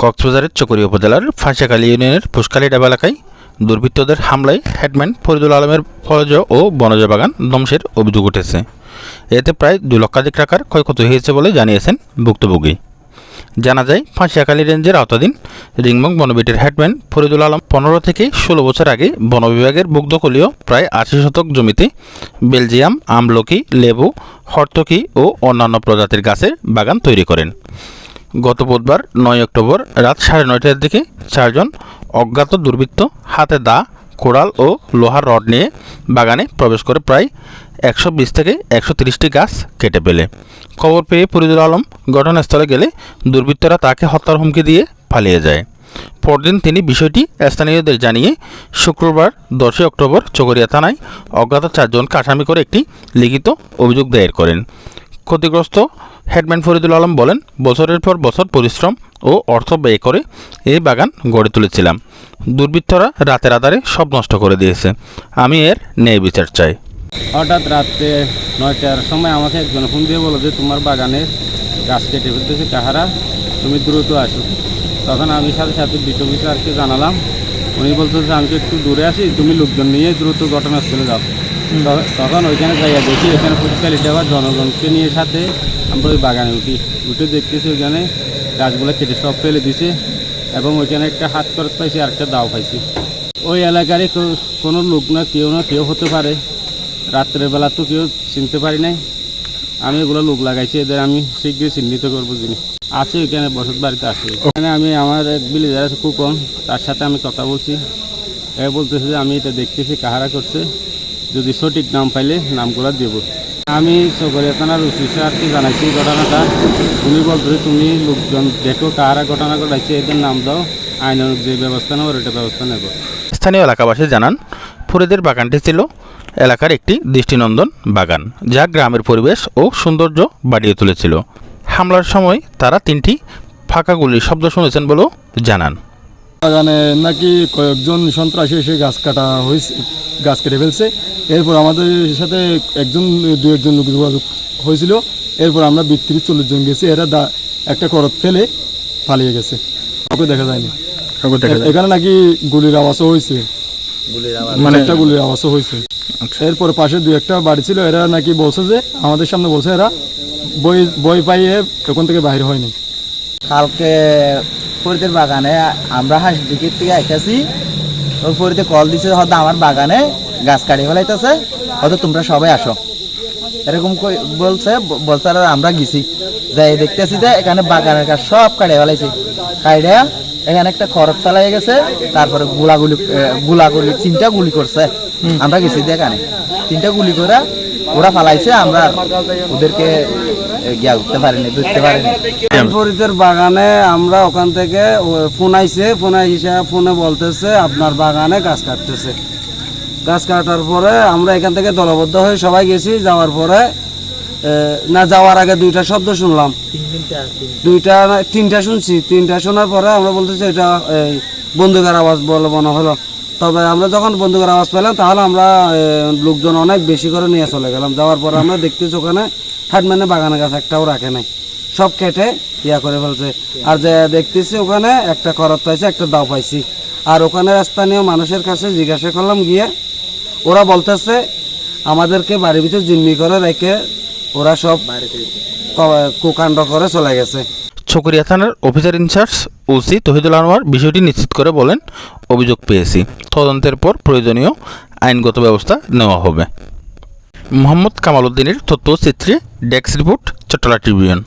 কক্সবাজারের চকরিয়া উপজেলার ফাঁসিয়াখালী ইউনিয়নের পুষ্কালী ডাব এলাকায় দুর্বৃত্তদের হামলায় হেডম্যান ফরিদুল আলমের ফলজ ও বনজ বাগান ধ্বংসের অভিযোগ উঠেছে। এতে প্রায় দু লক্ষাধিক টাকার ক্ষয়ক্ষতি হয়েছে বলে জানিয়েছেন ভুক্তভোগী। জানা যায়, ফাঁসিয়াখালী রেঞ্জের আওতাধীন রিংমং বনবিটির হেডম্যান ফরিদুল আলম পনেরো থেকে ষোলো বছর আগে বন বিভাগের মুগ্ধকলীয় প্রায় আশি শতক জমিতে বেলজিয়াম, আমলকি, লেবু, হর্তকি ও অন্যান্য প্রজাতির গাছের বাগান তৈরি করেন। গত বুধবার নয় অক্টোবর রাত সাড়ে নয়টার দিকে চারজন অজ্ঞাত দুর্বৃত্ত হাতে দা, কোড়াল ও লোহার রড নিয়ে বাগানে প্রবেশ করে প্রায় একশো বিশ থেকে একশো তিরিশটি গাছ কেটে ফেলে। খবর পেয়ে ফরিদুল আলম ঘটনাস্থলে গেলে দুর্বৃত্তরা তাকে হত্যার হুমকি দিয়ে পালিয়ে যায়। পরদিন তিনি বিষয়টি স্থানীয়দের জানিয়ে শুক্রবার দশই অক্টোবর চকরিয়া থানায় অজ্ঞাত চারজনকে আসামি করে একটি লিখিত অভিযোগ দায়ের করেন। ক্ষতিগ্রস্ত হেডম্যান ফরিদুল আলম বলেন, বছরের পর বছর পরিশ্রম ও অর্থ ব্যয় করে এই বাগান গড়ে তুলেছিলাম। দুর্বৃত্তরা রাতের আধারে সব নষ্ট করে দিয়েছে। আমি এর ন্যায় বিচার চাই। হঠাৎ রাত্রে নয়টার সময় আমাকে একজন ফোন দিয়ে বলো যে, তোমার বাগানের গাছ কেটে ফেলতেছে কাহারা? তুমি দ্রুত আসো। তখন আমি সাথে সাথে বিট অফিসারকে জানালাম। উনি বলতো যে আমি একটু দূরে আছি, তুমি লোকজন নিয়ে দ্রুত ঘটনাস্থলে যাও। তখন ওইখানে যাইয়া দেখি এখানে ফুটকালিটা আবার জনগণকে নিয়ে সাথে আমরা ওই বাগানে উঠি। উঠে দেখতেছি ওইখানে গাছগুলো কেটে সব ফেলে দিছে এবং ওইখানে একটা হাত খরচ পাইছি আর একটা দাও পাইছি। ওই এলাকারই কোনো লোক না, কেউ না, কেউ হতে পারে। রাত্রের বেলা তো কেউ চিনতে পারি নাই। আমি এগুলো লোক লাগাইছি, এদের আমি শীঘ্রই চিহ্নিত করব জিনিস আছে এখানে বসত বাড়িতে আছে। এখানে আমি, আমার এক বিলিজার আছে কুকন তার সাথে আমি কথা বলছি। এ বলতেছে যে আমি এটা দেখতেছি, কাহারা করছে। যদি সঠিক নাম পাইলে নামগুলো দেব। আমি চকরিয়া থানার ওসি স্যারকে জানাইছি এই ঘটনাটা উনি বলতেছে তুমি লোকজন দেখো কাহারা ঘটনা ঘটাইছে এদের নাম দাও আইন যে ব্যবস্থা নেব ওটা ব্যবস্থা নেব। স্থানীয় এলাকাবাসী জানান ফুরেদের বাগানটি ছিল এলাকার একটি দৃষ্টিনন্দন বাগান যা গ্রামের পরিবেশ ও সৌন্দর্য বাড়িয়ে তুলেছিল। হামলার সময় তারা তিনটি ফাঁকা গুলির শব্দ শুনেছেন বলেও জানান। বাগানে নাকি কয়েকজন সন্ত্রাসী এসে গাছ কাটা হয়েছে গাছ কেটে ফেলছে। এরপর আমাদের সাথে একজন দু একজন লোক যোগাযোগ হয়েছিল। এরপর আমরা বিত্রিশ চল্লিশ জন গেছি এরা দা একটা করত ফেলে পালিয়ে গেছে। কাউকে দেখা যায়নি। এখানে নাকি গুলির আওয়াজও হয়েছে। মানে একটা গুলির আওয়াজও হয়েছে। এরপর পাশে দু একটা বাড়ি ছিল এরা নাকি বলছে যে আমাদের সামনে বলছে এরা বই বই পাইয়ে ওখান থেকে বাইরে হয়নি। কালকে ফরিদের বাগানে আমরা হাঁস দিকের থেকে আইতেছি ওই ফরিদে কল দিছে হয়তো আমার বাগানে গাছ কাটিয়ে ফেলাইতেছে। হয়তো তোমরা সবাই আসো। এরকম কই- বলছে বলছে আর আমরা গেছি। যাই দেখতেছি যে এখানে বাগানের গাছ সব কাটিয়ে ফেলাইছে। কাটিয়ে এখানে একটা খরচ চালাই গেছে তারপরে গুলাগুলি গুলাগুলি তিনটা গুলি করছে। আমরা গেছি যে এখানে। তিনটা গুলি করে ওরা ফালাইছে আমরা ওদেরকে গিয়া উঠতে পারিনি ধরতে পারিনি। ফরিদের বাগানে আমরা ওখান থেকে ফোন আইছে ফোন আইসে ফোনে বলতেছে আপনার বাগানে গাছ কাটতেছে। গাছ কাটার পরে আমরা এখান থেকে দলবদ্ধ হয়ে সবাই গেছি, যাওয়ার পরে না, যাওয়ার আগে দুইটা শব্দ শুনলাম। দুইটা তিনটা শুনছি। তিনটা শোনার পরে আমরা বলতেছি, এটা এই বন্দুকের আওয়াজ বলে মনে হলো। তবে আমরা যখন বন্দুকের আওয়াজ পেলাম, তাহলে আমরা লোকজন অনেক বেশি করে নিয়ে চলে গেলাম। যাওয়ার পরে আমরা দেখতেছি ওখানে হাটম্যানে বাগানে গাছ একটাও রাখে নাই। সব কেটে ইয়া করে ফেলছে। আর যে দেখতেছি ওখানে একটা করত পাইছে, একটা দাও পাইছি। আর ওখানে স্থানীয় মানুষের কাছে জিজ্ঞাসা করলাম, গিয়ে ওরা বলতেছে, আমাদেরকে বাড়ির ভিতর জিম্মি করে রেখে ওরা সব কুকাণ্ড করে চলে গেছে। চকরিয়া থানার officer in charge OC Tohidul Anwar বিষয়টি নিশ্চিত করে বলেন, অভিযোগ পেয়েছি। তদন্তের পর প্রয়োজনীয় আইনগত ব্যবস্থা নেওয়া হবে। মোহাম্মদ কামাল উদ্দিনের তথ্য চিত্রে ডেস্ক রিপোর্ট, চট্টলা ট্রিবিউন।